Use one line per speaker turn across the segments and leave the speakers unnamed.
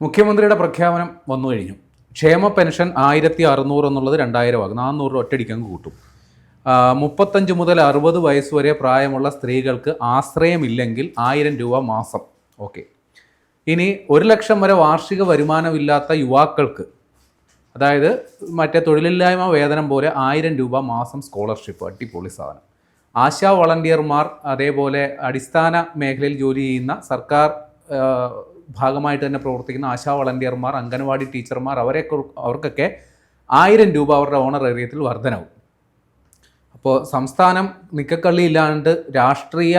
മുഖ്യമന്ത്രിയുടെ പ്രഖ്യാപനം വന്നു കഴിഞ്ഞു. ക്ഷേമ പെൻഷൻ ആയിരത്തി അറുന്നൂറ് എന്നുള്ളത് രണ്ടായിരം ആകും നാനൂറ് രൂപ ഒറ്റയടിക്കങ്ങ് കൂട്ടും. മുപ്പത്തഞ്ച് മുതൽ അറുപത് വയസ്സ് വരെ പ്രായമുള്ള സ്ത്രീകൾക്ക് ആശ്രയമില്ലെങ്കിൽ ആയിരം രൂപ മാസം. ഓക്കെ. ഇനി ഒരു ലക്ഷം വരെ വാർഷിക വരുമാനമില്ലാത്ത യുവാക്കൾക്ക് അതായത് മറ്റേ തൊഴിലില്ലായ്മ വേതനം പോലെ ആയിരം രൂപ മാസം സ്കോളർഷിപ്പ് അടിപൊളി സാധനം. ആശാ വളണ്ടിയർമാർ അതേപോലെ അടിസ്ഥാന മേഖലയിൽ ജോലി ചെയ്യുന്ന സർക്കാർ ഭാഗമായിട്ട് തന്നെ പ്രവർത്തിക്കുന്ന ആശാ വളണ്ടിയർമാർ അംഗനവാടി ടീച്ചർമാർ അവരെ അവർക്കൊക്കെ ആയിരം രൂപ അവരുടെ ഓണർ ഏരിയത്തിൽ വർധനവും. അപ്പോൾ സംസ്ഥാനം നിക്കക്കള്ളി ഇല്ലാണ്ട് രാഷ്ട്രീയ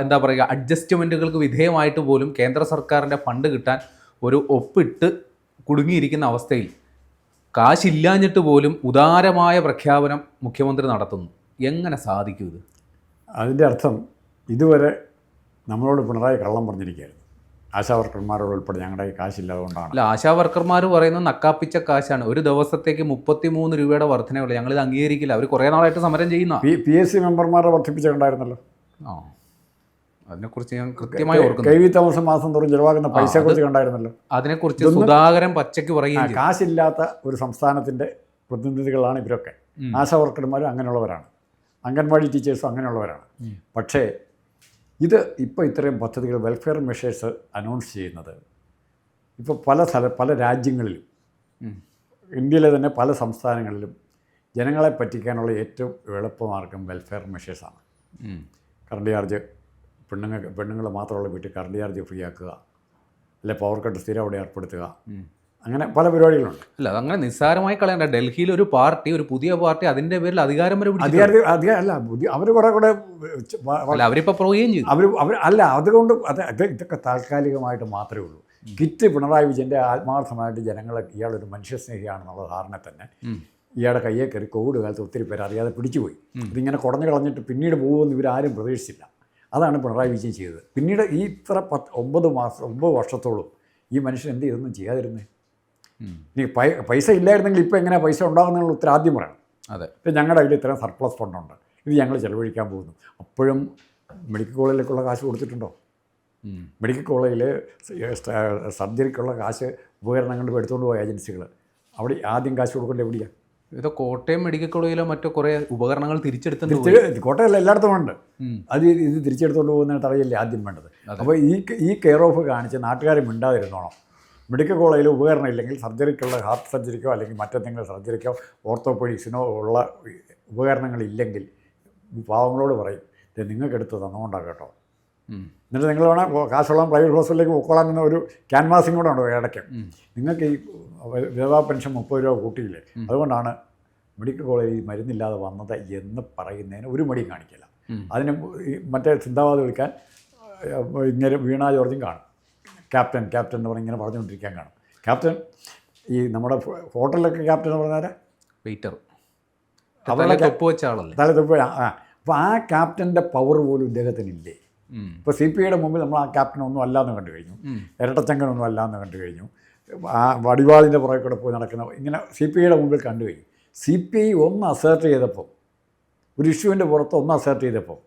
എന്താ പറയുക അഡ്ജസ്റ്റ്മെന്റുകൾക്ക് വിധേയമായിട്ട് പോലും കേന്ദ്ര സർക്കാരിന്റെ ഫണ്ട് കിട്ടാൻ ഒരു ഒപ്പിട്ട് കുടുങ്ങിയിരിക്കുന്ന അവസ്ഥയിൽ കാശില്ലാഞ്ഞിട്ട് പോലും ഉദാരമായ പ്രഖ്യാപനം മുഖ്യമന്ത്രി നടത്തുന്നു. എങ്ങനെ സാധിക്കും ഇത്?
അതിന്റെ അർത്ഥം ഇതുവരെ നമ്മളോട് പിണറായി കള്ളം പറഞ്ഞിരിക്കുകയായിരുന്നു. ആശാവർക്കർമാരോട് ഉൾപ്പെടെ ഞങ്ങളുടെ കാശില്ലാതുകൊണ്ടാണ്
അല്ല ആശാ വർക്കർമാർ പറയുന്നത് നക്കാപ്പിച്ച കാശാണ്. ഒരു ദിവസത്തേക്ക് മുപ്പത്തി മൂന്ന് രൂപയുടെ വർധനയുള്ളൂ ഇത് അംഗീകരിക്കില്ല. അവർ കുറേ നാളായിട്ട് സമരം ചെയ്യുന്ന.
പി പി എസ് സി മെമ്പർമാരെ വർദ്ധിപ്പിച്ചിട്ടുണ്ടായിരുന്നല്ലോ.
ആ അതിനെക്കുറിച്ച് ഞാൻ കൃത്യമായി ഓർക്കുന്നു
കെ വി തോമസ് മാസം തോറും ചിലവാക്കുന്ന പൈസയെ കുറിച്ച് കണ്ടായിരുന്നല്ലോ.
അതിനെക്കുറിച്ച് സുധാകരൻ പച്ചയ്ക്ക് പറയുക
കാശില്ലാത്ത ഒരു സംസ്ഥാനത്തിന്റെ പ്രതിനിധികളാണ് ഇവരൊക്കെ.
ആശാവർക്കർമാരും
ആശാ വർക്കർമാരും അങ്ങനെയുള്ളവരാണ്. അംഗൻവാടി ടീച്ചേഴ്സും അങ്ങനെയുള്ളവരാണ്. പക്ഷേ ഇത് ഇപ്പോൾ ഇത്രയും പദ്ധതികൾ വെൽഫെയർ മെഷേഴ്സ് അനൗൺസ് ചെയ്യുന്നത്. ഇപ്പോൾ പല സ്ഥല പല രാജ്യങ്ങളിലും ഇന്ത്യയിലെ തന്നെ പല സംസ്ഥാനങ്ങളിലും ജനങ്ങളെ പറ്റിക്കാനുള്ള ഏറ്റവും എളുപ്പമാർഗം വെൽഫെയർ മെഷേഴ്സാണ്. കറണ്ട് ചാർജ് പെണ്ണുങ്ങൾ പെണ്ണുങ്ങൾ മാത്രമുള്ള വീട്ടിൽ കറണ്ട് ചാർജ് ഫ്രീ ആക്കുക. അല്ലെ പവർ കട്ട് സ്ഥിരം അവിടെ ഏർപ്പെടുത്തുക. അങ്ങനെ പല പരിപാടികളുണ്ട്.
അല്ല അങ്ങനെ നിസ്സാരമായി കളയണ്ട. ഡൽഹിയിൽ ഒരു പാർട്ടി ഒരു പുതിയ പാർട്ടി അതിന്റെ പേരിൽ അധികാരം വരെ പിടിച്ചു
അധികാരത്തിൽ അധികാരം അല്ല പുതിയ അവർ കുറെ കൂടെ അവരിപ്പോൾ വ-
ചെയ്യും
അവർ അവർ അല്ല അതുകൊണ്ട് അത് ഇത് ഇതൊക്കെ താൽക്കാലികമായിട്ട് മാത്രമേ ഉള്ളൂ. കിറ്റ് പിണറായി വിജയന്റെ ആത്മാർത്ഥമായിട്ട് ജനങ്ങളെ ഇയാളൊരു മനുഷ്യസ്നേഹിയാണെന്നുള്ള ധാരണ തന്നെ. ഇയാളുടെ കയ്യെ കയറി കോവിഡ് കാലത്ത് ഒത്തിരി പേര് അറിയാതെ പിടിച്ചുപോയി. ഇതിങ്ങനെ കുടഞ്ഞു കളഞ്ഞിട്ട് പിന്നീട് പോകുമെന്ന് ഇവരാരും പ്രതീക്ഷിച്ചില്ല. അതാണ് പിണറായി വിജയൻ ചെയ്തത്. പിന്നീട് ഈ ഇത്ര പത്ത് ഒമ്പത് മാസം ഒമ്പത് വർഷത്തോളം ഈ മനുഷ്യൻ എന്ത് ചെയ്തൊന്നും ചെയ്യാതിരുന്നേ. പൈ പൈസ ഇല്ലായിരുന്നെങ്കിൽ ഇപ്പോൾ എങ്ങനെ പൈസ ഉണ്ടാകുന്നുള്ള ഉത്തരം ആദ്യം പറയണം.
അതെ.
ഇപ്പം ഞങ്ങളുടെ കയ്യിൽ ഇത്രയും സർപ്ലസ് ഫണ്ടുണ്ട് ഇത് ഞങ്ങൾ ചിലവഴിക്കാൻ പോകുന്നു. അപ്പോഴും മെഡിക്കൽ കോളേജിലേക്കുള്ള കാശ് കൊടുത്തിട്ടുണ്ടോ. മെഡിക്കൽ കോളേജിൽ സർജറിക്കുള്ള കാശ് ഉപകരണങ്ങൾ എടുത്തുകൊണ്ട് പോയ ഏജൻസികൾ അവിടെ ആദ്യം കാശ് കൊടുക്കേണ്ടത് എവിടെയാണ്
ഇത് കോട്ടയം മെഡിക്കൽ കോളേജിലോ മറ്റോ കുറേ ഉപകരണങ്ങൾ തിരിച്ചെടുത്തു
കോട്ടയല്ല എല്ലായിടത്തും ഉണ്ട്. അത് ഇത് തിരിച്ചെടുത്തുകൊണ്ട് പോകുന്നതിന് അറിയില്ലേ ആദ്യം വേണ്ടത്? അപ്പോൾ ഈ ഈ കെയർ ഓഫ് കാണിച്ച് നാട്ടുകാരെ മിണ്ടാതിരുന്നോണം. മെഡിക്കൽ കോളേജിൽ ഉപകരണം ഇല്ലെങ്കിൽ സർജറിക്കുള്ള ഹാർട്ട് സർജറിക്കോ അല്ലെങ്കിൽ മറ്റെന്തെങ്കിലും സർജറിക്കോ ഓർത്തോപെഡിക്സിനോ ഉള്ള ഉപകരണങ്ങളില്ലെങ്കിൽ പാവങ്ങളോട് പറയും ഇത് നിങ്ങൾക്ക് എടുത്ത് തന്നുകൊണ്ടാണ് കേട്ടോ. എന്നിട്ട് നിങ്ങൾ വേണം കാശുള്ള പ്രൈവറ്റ് ഹോസ്പിറ്റലിലേക്ക് പോയിക്കോളാം എന്ന ഒരു ക്യാൻവാസിങ് കൂടെ ഉണ്ട് ഇടയ്ക്ക്. നിങ്ങൾക്ക് ഈ വിധവാ പെൻഷൻ മുപ്പത് രൂപ കൂട്ടിയില്ലേ? അതുകൊണ്ടാണ് മെഡിക്കൽ കോളേജിൽ മരുന്നില്ലാതെ വന്നത് എന്ന് പറയുന്നതിന് ഒരു മടിയും കാണിക്കില്ല. അതിന് മറ്റേ ചിന്താവാദം വിളിക്കാൻ ഇങ്ങനെ വീണ ജോർജും കാണും. ക്യാപ്റ്റൻ ക്യാപ്റ്റൻ എന്ന് പറഞ്ഞ് ഇങ്ങനെ പറഞ്ഞുകൊണ്ടിരിക്കാൻ കാണും. ക്യാപ്റ്റൻ ഈ നമ്മുടെ ഹോട്ടലിലൊക്കെ ക്യാപ്റ്റൻ എന്ന് പറഞ്ഞാൽ
വെയിറ്റർ.
അവരുടെ
തൊപ്പ് വെച്ച ആളല്ലേ
തൊപ്പ് ആ. അപ്പോൾ ആ ക്യാപ്റ്റന്റെ പവർ പോലും ഇദ്ദേഹത്തിനില്ലേ. ഇപ്പോൾ സി പി ഐയുടെ മുമ്പിൽ നമ്മൾ ആ ക്യാപ്റ്റൻ ഒന്നും അല്ലാന്ന് കണ്ടു കഴിഞ്ഞു. ഇരട്ടച്ചങ്കനൊന്നും അല്ലാന്ന് കണ്ടു കഴിഞ്ഞു. ആ വടിവാളിന്റെ പുറകെ കൂടെ പോയി നടക്കുന്ന ഇങ്ങനെ സി പി ഐയുടെ മുമ്പിൽ കണ്ടു കഴിഞ്ഞു. സി പി ഐ ഒന്ന് അസേർട്ട് ചെയ്തപ്പോൾ ഒരു ഇഷ്യൂവിന്റെ പുറത്ത് ഒന്ന് അസേർട്ട് ചെയ്തപ്പോൾ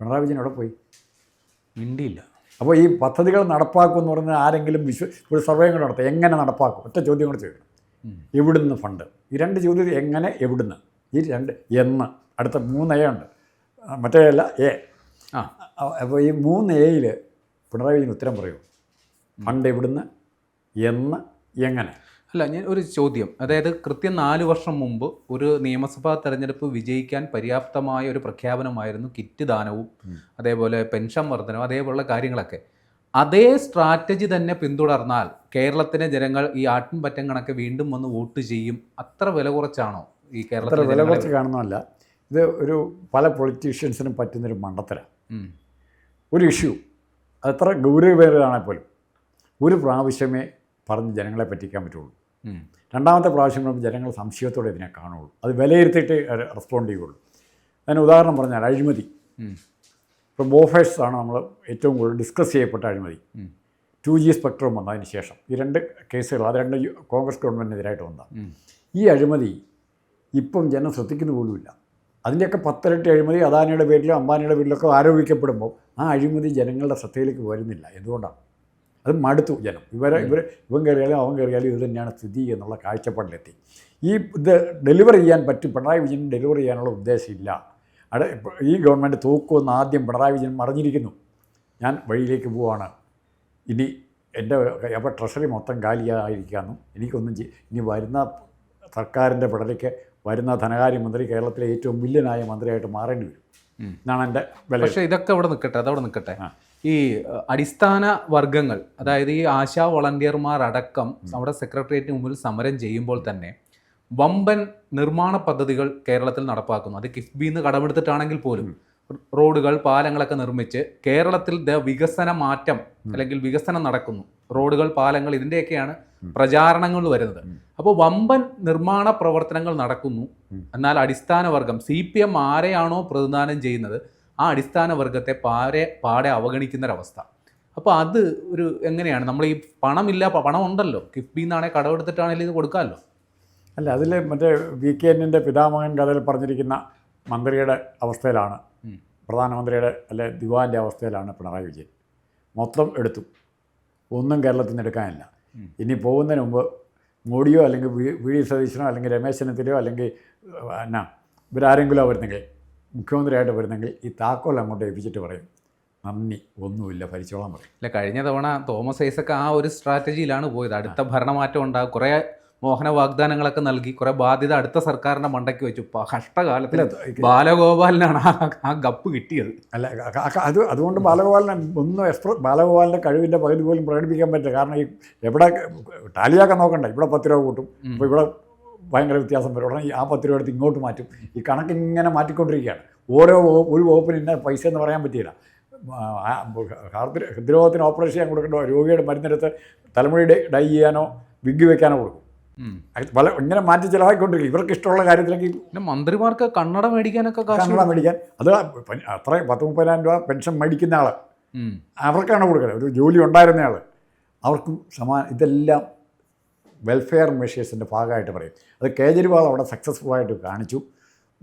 പിണറായി വിജയൻ അവിടെ പോയി?
മിണ്ടിയില്ല.
അപ്പോൾ ഈ പദ്ധതികൾ നടപ്പാക്കും എന്ന് പറഞ്ഞാൽ ആരെങ്കിലും വിശ്വ ഒരു സർവേ കൂടെ നടത്തുക. എങ്ങനെ നടപ്പാക്കും? ഒറ്റ ചോദ്യം കൂടെ ചോദിക്കണം. എവിടുന്ന് ഫണ്ട്? ഈ രണ്ട് ചോദ്യം എങ്ങനെ എവിടുന്ന്? ഈ രണ്ട് എന്ന്. അടുത്ത മൂന്ന് എ ഉണ്ട്. മറ്റേ അല്ല എ.
ആ.
അപ്പോൾ ഈ മൂന്ന് എയിൽ പിണറായി വിജയൻ ഉത്തരം പറയൂ. ഫണ്ട് എവിടുന്ന്? എന്ന് എങ്ങനെ?
അല്ല ഞാൻ ഒരു ചോദ്യം. അതായത് കൃത്യം നാല് വർഷം മുമ്പ് ഒരു നിയമസഭാ തെരഞ്ഞെടുപ്പ് വിജയിക്കാൻ പര്യാപ്തമായ ഒരു പ്രഖ്യാപനമായിരുന്നു കിറ്റ് ദാനവും അതേപോലെ പെൻഷൻ വർധനവും അതേപോലുള്ള കാര്യങ്ങളൊക്കെ. അതേ സ്ട്രാറ്റജി തന്നെ പിന്തുടർന്നാൽ കേരളത്തിലെ ജനങ്ങൾ ഈ ആട്ടിൻ പറ്റം കണക്കെ വീണ്ടും വന്ന് വോട്ട് ചെയ്യും. അത്ര വില കുറച്ചാണോ ഈ
അത്ര
കേരളത്തിലെ
വില കുറച്ച് കാണുന്നതല്ല. ഇത് ഒരു പല പൊളിറ്റീഷ്യൻസിനും പറ്റുന്നൊരു
മണ്ടത്തരാണ്.
ഒരു ഇഷ്യൂ അത്ര ഗൗരവപേരാണെങ്കിൽ പോലും ഒരു പ്രാവശ്യമേ പറഞ്ഞ് ജനങ്ങളെ പറ്റിക്കാൻ പറ്റുള്ളൂ. രണ്ടാമത്തെ പ്രാവശ്യം വരുമ്പോൾ ജനങ്ങൾ സംശയത്തോടെ ഇതിനെ കാണുള്ളൂ അത് വിലയിരുത്തിയിട്ട് റെസ്പോണ്ട് ചെയ്യുള്ളൂ അതിന് ഉദാഹരണം പറഞ്ഞാൽ അഴിമതി. ഇപ്പോൾ ബോഫേഴ്സ് ആണ് നമ്മൾ ഏറ്റവും കൂടുതൽ ഡിസ്കസ് ചെയ്യപ്പെട്ട അഴിമതി. ടു ജി സ്പെക്ട്രം വന്നതിന് ശേഷം ഈ രണ്ട് കേസുകൾ അത് രണ്ട് കോൺഗ്രസ് ഗവൺമെന്റിനെതിരായിട്ട് വന്നതാണ്. ഈ അഴിമതി ഇപ്പം ജനം ശ്രദ്ധിക്കുന്ന പോലുമില്ല അതിന്റെയൊക്കെ പത്തിരട്ടി അഴിമതി അദാനിയുടെ പേരിലും അംബാനിയുടെ പേരിലൊക്കെ ആരോപിക്കപ്പെടുമ്പോൾ ആ അഴിമതി ജനങ്ങളുടെ ശ്രദ്ധയിലേക്ക് വരുന്നില്ല. എന്തുകൊണ്ടാണ്? അത് മടുത്തു ജനം. ഇവരെ ഇവർ ഇവൻ കയറിയാലും അവൻ കയറിയാലും ഇത് തന്നെയാണ് സ്ഥിതി എന്നുള്ള കാഴ്ചപ്പാടിലെത്തി. ഈ ഇത് ഡെലിവർ ചെയ്യാൻ പറ്റും പിണറായി വിജയൻ ഡെലിവർ ചെയ്യാനുള്ള ഉദ്ദേശമില്ല. അവിടെ ഈ ഗവൺമെന്റ് തൂക്കുമെന്ന് ആദ്യം പിണറായി വിജയൻ മറിഞ്ഞിരിക്കുന്നു. ഞാൻ വഴിയിലേക്ക് പോവാണ്. ഇനി എന്റെ അപ്പോൾ ട്രഷറി മൊത്തം കാലിയായിരിക്കാമെന്നും എനിക്കൊന്നും ഇനി വരുന്ന സർക്കാരിന്റെ പിടലേക്ക് വരുന്ന ധനകാര്യമന്ത്രി കേരളത്തിലെ ഏറ്റവും വില്ലനായ മന്ത്രിയായിട്ട് മാറേണ്ടി വരും. എന്നാണ് എന്റെ വില
പക്ഷേ ഇതൊക്കെ അവിടെ നിൽക്കട്ടെ അതവിടെ നിൽക്കട്ടെ.
ആ.
ഈ അടിസ്ഥാന വർഗങ്ങൾ അതായത് ഈ ആശാ വോളണ്ടിയർമാർ അടക്കം നമ്മുടെ സെക്രട്ടേറിയറ്റിന് മുമ്പിൽ സമരം ചെയ്യുമ്പോൾ തന്നെ വമ്പൻ നിർമ്മാണ പദ്ധതികൾ കേരളത്തിൽ നടപ്പാക്കുന്നു. അത് കിഫ്ബിയിൽ നിന്ന് കടമെടുത്തിട്ടാണെങ്കിൽ പോലും റോഡുകൾ പാലങ്ങളൊക്കെ നിർമ്മിച്ച് കേരളത്തിൽ ദ വികസന മാറ്റം അല്ലെങ്കിൽ വികസനം നടക്കുന്നു. റോഡുകൾ പാലങ്ങൾ ഇതിന്റെയൊക്കെയാണ് പ്രചാരണങ്ങൾ വരുന്നത്. അപ്പോൾ വമ്പൻ നിർമ്മാണ പ്രവർത്തനങ്ങൾ നടക്കുന്നു. എന്നാൽ അടിസ്ഥാന വർഗം സി പി എം ആരെയാണോ പ്രതിദാനം ചെയ്യുന്നത്? ആ അടിസ്ഥാന വർഗത്തെ പാരെ പാടെ അവഗണിക്കുന്നൊരവസ്ഥ. അപ്പോൾ അത് ഒരു എങ്ങനെയാണ്? നമ്മൾ ഈ പണമില്ല പണം ഉണ്ടല്ലോ കിഫ്ബിയിൽ നിന്നാണെങ്കിൽ കടമെടുത്തിട്ടാണെങ്കിലും ഇത് കൊടുക്കാമല്ലോ
അല്ല അതിൽ മറ്റേ വി കെ എന്നിന്റെ പിതാമകൻ കഥയിൽ പറഞ്ഞിരിക്കുന്ന മന്ത്രിയുടെ അവസ്ഥയിലാണ്. പ്രധാനമന്ത്രിയുടെ അല്ലെ ദിവാന്റെ അവസ്ഥയിലാണ് പിണറായി വിജയൻ. മൊത്തം എടുത്തു. ഒന്നും കേരളത്തിൽ നിന്ന് എടുക്കാനില്ല ഇനി പോകുന്നതിന് മുമ്പ് മോഡിയോ അല്ലെങ്കിൽ വി വി ഡി സതീശനോ അല്ലെങ്കിൽ രമേശ് ചെന്നിത്തലയോ അല്ലെങ്കിൽ എന്നാ ഇവരാരെങ്കിലും വരുന്നെങ്കിൽ മുഖ്യമന്ത്രിയായിട്ട് വരുന്നെങ്കിൽ ഈ താക്കോൽ അങ്ങോട്ട് ഏൽപ്പിച്ചിട്ട് പറയും. നന്ദി ഒന്നുമില്ല ഭരിച്ചോളാൻ പറയും.
അല്ല കഴിഞ്ഞ തവണ തോമസ് ഐസക്ക് ആ ഒരു സ്ട്രാറ്റജിയിലാണ് പോയത്. അടുത്ത ഭരണമാറ്റം ഉണ്ടാകും. കുറേ മോഹന വാഗ്ദാനങ്ങളൊക്കെ നൽകി കുറെ ബാധ്യത അടുത്ത സർക്കാരിന്റെ മണ്ടയ്ക്ക് വെച്ചു. കഷ്ടകാലത്തിൽ ബാലഗോപാലിനാണ് ആ- ഗപ്പ് കിട്ടിയത്.
അല്ല അത് അതുകൊണ്ട് ബാലഗോപാലിനെ ഒന്നും എക്സ്പ്ര ബാലഗോപാലിന്റെ കഴിവിന്റെ പകുതി പോലും പ്രകടിപ്പിക്കാൻ പറ്റില്ല. കാരണം ഈ എവിടെ ടാലിയാക്കാൻ നോക്കണ്ട? ഇവിടെ പത്ത് രൂപ കൂട്ടും. അപ്പോൾ ഇവിടെ ഭയങ്കര വ്യത്യാസം വരും. ഉടനെ ആ പത്ത് രൂപ എടുത്ത് ഇങ്ങോട്ട് മാറ്റും. ഈ കണക്ക് ഇങ്ങനെ മാറ്റിക്കൊണ്ടിരിക്കുകയാണ്. ഓരോ ഒരു വകുപ്പിന് ഇന്ന പൈസ എന്ന് പറയാൻ പറ്റിയില്ല. ഹൃദ്രോഗത്തിന് ഓപ്പറേഷൻ ചെയ്യാൻ കൊടുക്കണ്ടോ രോഗിയുടെ മരുന്നെടുത്ത് തലമുടി ഡൈ ചെയ്യാനോ വിഗ് വെക്കാനോ കൊടുക്കും. പല ഇങ്ങനെ മാറ്റി ചിലവാക്കിക്കൊണ്ടിരിക്കും ഇവർക്ക് ഇഷ്ടമുള്ള കാര്യത്തിലേക്ക്
പിന്നെ മന്ത്രിമാർക്ക് കണ്ണട മേടിക്കാനൊക്കെ
കണ്ണട മേടിക്കാൻ. അത് അത്ര പത്ത് മുപ്പതിനായിരം രൂപ പെൻഷൻ മേടിക്കുന്ന ആൾ. അവർക്കാണ് കൊടുക്കുന്നത് ഒരു ജോലി ഉണ്ടായിരുന്നയാൾ അവർക്കും സമാ ഇതെല്ലാം വെൽഫെയർ മെഷേഴ്സിന്റെ ഭാഗമായിട്ട് പറയും. അത് കേജ്രിവാൾ അവിടെ സക്സസ്ഫുൾ ആയിട്ട് കാണിച്ചു.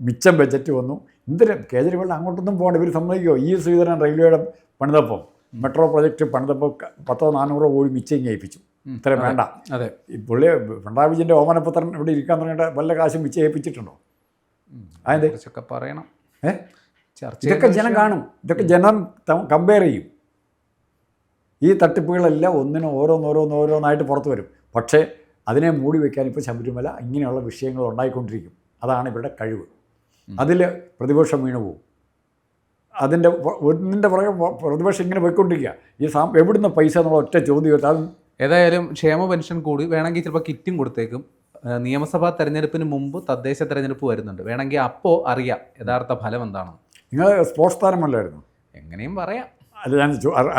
മിച്ചം ബജറ്റ് വന്നു. എന്തിനും? കേജ്രിവാളിന് അങ്ങോട്ടൊന്നും പോകണ്ട. ഇവർ സമ്മതിക്കുമോ ഈ ശ്രീധരൻ റെയിൽവേയുടെ പണിതപ്പോൾ മെട്രോ പ്രൊജക്റ്റ് പണിതപ്പോൾ പത്തോ നാനൂറോ കോടി മിച്ചം ഏൽപ്പിച്ചു. ഇത്രയും വേണ്ട.
അതെ.
പുള്ളി പിണറായി വിജയന്റെ ഓമനപുത്രൻ ഇവിടെ ഇരിക്കാൻ തുടങ്ങിയിട്ട് വല്ല കാശും മിച്ചം ഏൽപ്പിച്ചിട്ടുണ്ടോ? അതെന്ത്
കുറച്ചൊക്കെ പറയണം.
ഏ?
ചർച്ച
ഇതൊക്കെ ജനം കാണും. ഇതൊക്കെ ജനം കമ്പയർ ചെയ്യും. ഈ തട്ടിപ്പുകളെല്ലാം ഒന്നിനും ഓരോന്നോരോന്നോരോന്നായിട്ട് പുറത്തു വരും. പക്ഷേ അതിനെ മൂടി വയ്ക്കാൻ ഇപ്പോൾ ശബരിമല ഇങ്ങനെയുള്ള വിഷയങ്ങൾ ഉണ്ടായിക്കൊണ്ടിരിക്കും. അതാണ് ഇവരുടെ കഴിവ്. അതിൽ പ്രതിപക്ഷം വീണു പോകും അതിന്റെ ഒന്നിന്റെ പുറകെ പ്രതിപക്ഷം ഇങ്ങനെ പോയിക്കൊണ്ടിരിക്കുക. ഈ സാം എവിടുന്ന് പൈസ എന്നുള്ള ഒറ്റ ചോദ്യം അത്
ഏതായാലും ക്ഷേമ പെൻഷൻ കൂടി വേണമെങ്കിൽ ചിലപ്പോൾ കിറ്റും കൊടുത്തേക്കും. നിയമസഭാ തെരഞ്ഞെടുപ്പിന് മുമ്പ് തദ്ദേശ തെരഞ്ഞെടുപ്പ് വരുന്നുണ്ട്. വേണമെങ്കിൽ അപ്പോൾ അറിയാം യഥാർത്ഥ ഫലം എന്താണെന്ന്.
നിങ്ങൾ സ്പോർട്സ് താരമല്ലായിരുന്നു?
എങ്ങനെയും പറയാം.
അല്ല ഞാൻ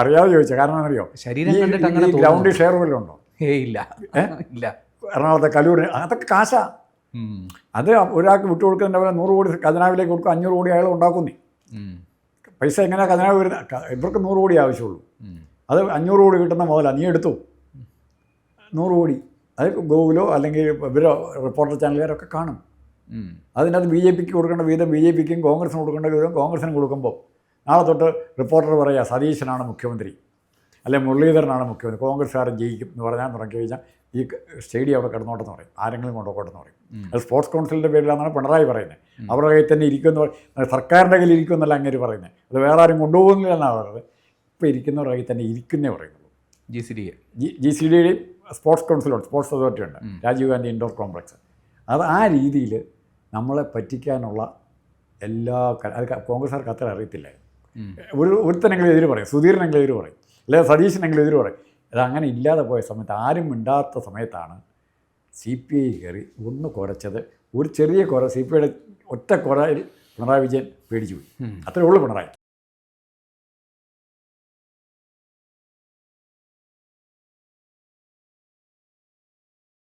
അറിയാതെ ചോദിച്ചത് കാരണം അറിയോ
ശരീരം കണ്ടിട്ട് അങ്ങനെ
ഗ്രൗണ്ടിൽ ഷെയർ വല്ലതും ഉണ്ടോ?
ഏ ഇല്ല. ഇല്ല.
എറണാകുളത്തെ കലൂർ അതൊക്കെ കാശാ. അത് ഒരാൾക്ക് വിട്ടു കൊടുക്കുന്ന പോലെ നൂറ് കോടി ഖജനാവിലേക്ക് കൊടുക്കും അഞ്ഞൂറ് കോടി അയാൾ ഉണ്ടാക്കുന്നേ. പൈസ എങ്ങനെയാണ് ഖജനാവ് വരുന്നത് ഇവർക്ക് നൂറ് കോടി ആവശ്യമുള്ളൂ. അത് അഞ്ഞൂറ് കോടി കിട്ടുന്ന മുതലാണ് നീ എടുത്തു. നൂറ് കോടി. അത് ഗൂഗിളോ അല്ലെങ്കിൽ ഇവരോ റിപ്പോർട്ടർ ചാനലുകാരൊക്കെ കാണും. അതിനകത്ത് ബി ജെ പിക്ക് കൊടുക്കേണ്ട വീതം ബി ജെ പിക്കും കോൺഗ്രസിന് കൊടുക്കേണ്ട വീതം കോൺഗ്രസിന് കൊടുക്കുമ്പോൾ നാളെ തൊട്ട് റിപ്പോർട്ടർ പറയുക സതീശനാണ് മുഖ്യമന്ത്രി. അല്ലെ മുരളീധരനാണ് മുഖ്യമന്ത്രി കോൺഗ്രസ്സുകാരൻ ജയിക്കും എന്ന് പറഞ്ഞാൽ തുടങ്ങി കഴിഞ്ഞാൽ ഈ സ്റ്റേഡിയം അവിടെ കിടന്നോട്ടെന്ന് പറയും. ആരെങ്കിലും കൊണ്ടുപോകട്ടെന്ന് പറയും. അത് സ്പോർട്സ് കൗൺസിലിന്റെ പേരിലാണെന്നാണ് പിണറായി പറയുന്നത്. അവരുടെ കയ്യിൽ തന്നെ ഇരിക്കുമെന്ന് പറയും സർക്കാരിന്റെ കയ്യിൽ ഇരിക്കുമെന്നല്ല അങ്ങനെ പറയുന്നത്. അത് വേറെ ആരും കൊണ്ടുപോകുന്നില്ല എന്നാണ് പറയുന്നത്. ഇപ്പോൾ ഇരിക്കുന്നവരുടെ കയ്യിൽ തന്നെ ഇരിക്കുന്നേ പറയുന്നുള്ളൂ.
G C D
G G C ഡിയുടെയും sports കൗൺസിലുണ്ട്. സ്പോർട്സ് അതോറിറ്റി ഉണ്ട്. Rajiv Gandhi indoor complex. അത് ആ രീതിയിൽ നമ്മളെ പറ്റിക്കാനുള്ള എല്ലാ അത് കോൺഗ്രസ്സുകാർക്ക് അത്ര അറിയത്തില്ല ഒരു ഒരുത്തനെങ്കിലും എതിര് പറയും. സുധീരനെങ്കിലും എതിര് പറയും. അല്ലെങ്കിൽ സതീശനെങ്കിലും എതിര് പറയും. അതങ്ങനെ ഇല്ലാതെ പോയ സമയത്ത് ആരും മിണ്ടാത്ത സമയത്താണ് സി പി ഐ കയറി ഒന്ന് കുറച്ചത് ഒരു ചെറിയ കുറ സി പി ഐയുടെ ഒറ്റ കുറയിൽ പിണറായി വിജയൻ പേടിച്ചു പോയി. അത്രേ ഉള്ളൂ പിണറായി.